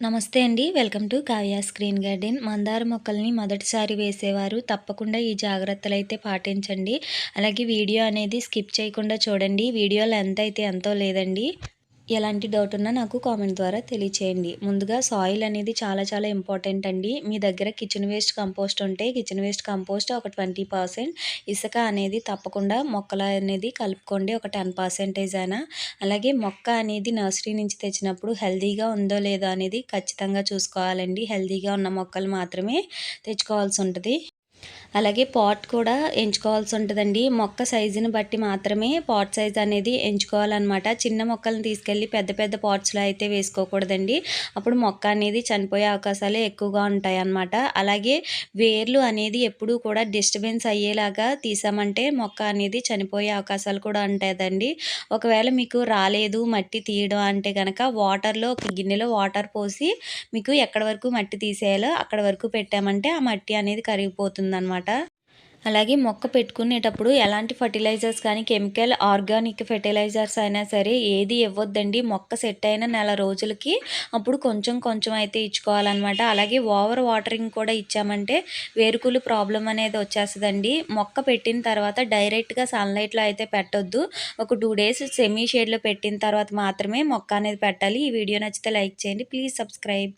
నమస్తే అండి. Welcome to Kavya screen garden. మందార మొక్కల్ని మొదటిసారి వేసేవారు. తప్పకుండా ఈ జాగ్రత్తలు అయితే పాటించండి. అలాగే వీడియో అనేది స్కిప్ చేయకుండా చూడండి. వీడియో లెంత్ అయితే ఎంతో లేదండి. ఎలాంటి డౌట్ ఉన్నా నాకు కామెంట్ ద్వారా తెలియచేయండి. ముందుగా సాయిల్ అనేది చాలా చాలా ఇంపార్టెంట్ అండి. మీ దగ్గర కిచెన్ వేస్ట్ కంపోస్ట్ ఉంటే కిచెన్ వేస్ట్ కంపోస్ట్ ఒక ట్వంటీ పర్సెంట్ ఇసుక అనేది తప్పకుండా మొక్కల అనేది కలుపుకోండి ఒక టెన్ పర్సెంటేజ్ అయినా. అలాగే మొక్క అనేది నర్సరీ నుంచి తెచ్చినప్పుడు హెల్తీగా ఉందో లేదో అనేది ఖచ్చితంగా చూసుకోవాలండి. హెల్దీగా ఉన్న మొక్కలు మాత్రమే తెచ్చుకోవాల్సి ఉంటుంది. అలాగే పాట్ కూడా ఎంచుకోవాల్సి ఉంటుందండి. మొక్క సైజుని బట్టి మాత్రమే పాట్ సైజ్ అనేది ఎంచుకోవాలన్నమాట. చిన్న మొక్కలను తీసుకెళ్ళి పెద్ద పెద్ద పాట్స్లో అయితే వేసుకోకూడదండి. అప్పుడు మొక్క అనేది చనిపోయే అవకాశాలే ఎక్కువగా ఉంటాయి అన్నమాట అలాగే వేర్లు అనేది ఎప్పుడూ కూడా డిస్టర్బెన్స్ అయ్యేలాగా తీసామంటే మొక్క అనేది చనిపోయే అవకాశాలు కూడా ఉంటాయండి ఒకవేళ మీకు రాలేదు మట్టి తీయడం అంటే కనుక వాటర్లో ఒక గిన్నెలో వాటర్ పోసి మీకు ఎక్కడ వరకు మట్టి తీసేయాలో అక్కడ వరకు పెట్టామంటే ఆ మట్టి అనేది కరిగిపోతుంది. అనమాట అలాగే మొక్క పెట్టుకునేటప్పుడు ఎలాంటి ఫర్టిలైజర్స్ కానీ కెమికల్ ఆర్గానిక్ ఫెర్టిలైజర్స్ అయినా సరే ఏది ఇవ్వద్దండి. మొక్క సెట్ అయిన నెల రోజులకి అప్పుడు కొంచెం కొంచెం అయితే ఇచ్చుకోవాలన్నమాట. అలాగే ఓవర్ వాటరింగ్ కూడా ఇచ్చామంటే వేరుకులు ప్రాబ్లం అనేది వచ్చేస్తుందండి. మొక్క పెట్టిన తర్వాత డైరెక్ట్గా సన్లైట్లో అయితే పెట్టొద్దు. ఒక టూ డేస్ సెమీ షేడ్లో పెట్టిన తర్వాత మాత్రమే మొక్క అనేది పెట్టాలి. ఈ వీడియో నచ్చితే లైక్ చేయండి. Please subscribe.